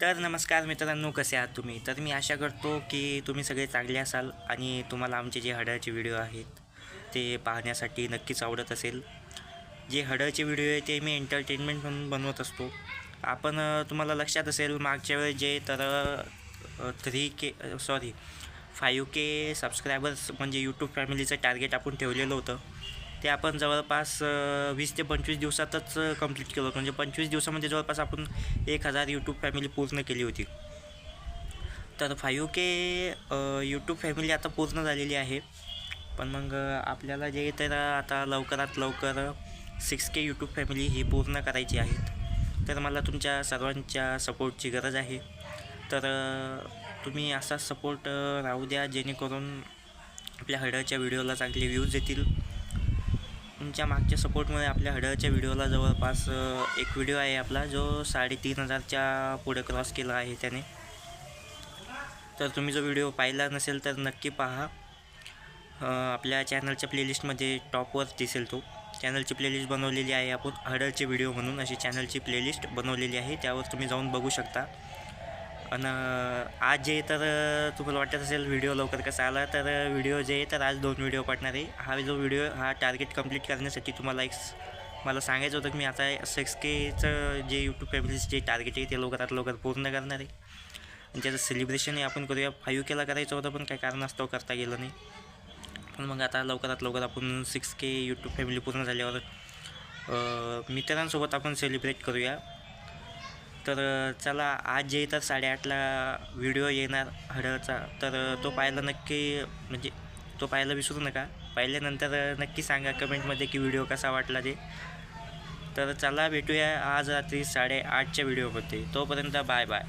तर नमस्कार मित्रांनो कसे आहात तुम्ही? तर मी आशा करतो की तुम्ही सगळे चांगले असाल आणि तुम्हाला आमचे जे हडळचे व्हिडिओ आहेत ते पाहण्यासाठी नक्कीच आवडत असेल. जे हडळचे व्हिडिओ आहे ते मी एंटरटेनमेंट म्हणून बनवत असतो. आपण तुम्हाला लक्षात असेल मागच्या वेळेस जे तर three K sorry five K subscribers म्हणजे यूट्यूब फॅमिलीचं टार्गेट आपण ठेवलेलं होतं. ते आपण जवळपास वीस ते पंचवीस दिवसातच कंप्लीट केलं होतं. म्हणजे पंचवीस दिवसामध्ये जवळपास आपण एक हजार यूट्यूब फॅमिली पूर्ण केली होती. तर फाईव्ह के यूट्यूब फॅमिली आता पूर्ण झालेली आहे. पण मग आपल्याला जे तर आता लवकरात लवकर सिक्स के यूट्यूब फॅमिली ही पूर्ण करायची आहे तर मला तुमच्या सर्वांच्या सपोर्टची गरज आहे. तर तुम्ही असा सपोर्ट राहू द्या जेणेकरून आपल्या हडळच्या व्हिडिओला चांगले व्ह्यूज येतील. तुमच्या मागच्या सपोर्टमुळे आपल्या हडळच्या व्हिडिओला जवळपास एक व्हिडिओ आहे आपला जो साडेतीन हजारच्या पुढे क्रॉस केला आहे त्याने. तर तुम्ही जो व्हिडिओ पाहिला नसेल तर नक्की पहा. आपल्या चॅनलच्या प्लेलिस्टमध्ये टॉपवर दिसेल तो. चॅनलची प्लेलिस्ट बनवलेली आहे आपण हडळचे व्हिडिओ म्हणून अशी चॅनलची प्लेलिस्ट बनवलेली आहे. त्यावर तुम्ही जाऊन बघू शकता. आणि आज जे तर तुम्हाला वाटत असेल व्हिडिओ लवकर कसा आला तर व्हिडिओ जे आहे तर आज दोन व्हिडिओ पडणार आहे. हा जो व्हिडिओ हा टार्गेट कंप्लीट करण्यासाठी तुम्हाला एक मला सांगायचं होतं की मी आता सिक्स केचं जे यूट्यूब फॅमिलीचं जे टार्गेट आहे ते लवकरात लवकर पूर्ण करणार आहे. आणि त्याचं सेलिब्रेशनही आपण करूया. फाईव्ह केला करायचं होतं पण काही कारणास्तव करता गेलं नाही. पण मग आता लवकरात लवकर आपण सिक्स के यूट्यूब फॅमिली पूर्ण झाल्यावर मित्रांसोबत आपण सेलिब्रेट करूया. तर चला आज जे तर साडेआठला व्हिडिओ येणार हडळचा तर तो पाहायला नक्की म्हणजे तो पाहायला विसरू नका. पाहिल्यानंतर नक्की सांगा कमेंटमध्ये की व्हिडिओ कसा वाटला ते. तर चला भेटूया आज रात्री साडेआठच्या व्हिडिओमध्ये. तोपर्यंत बाय बाय.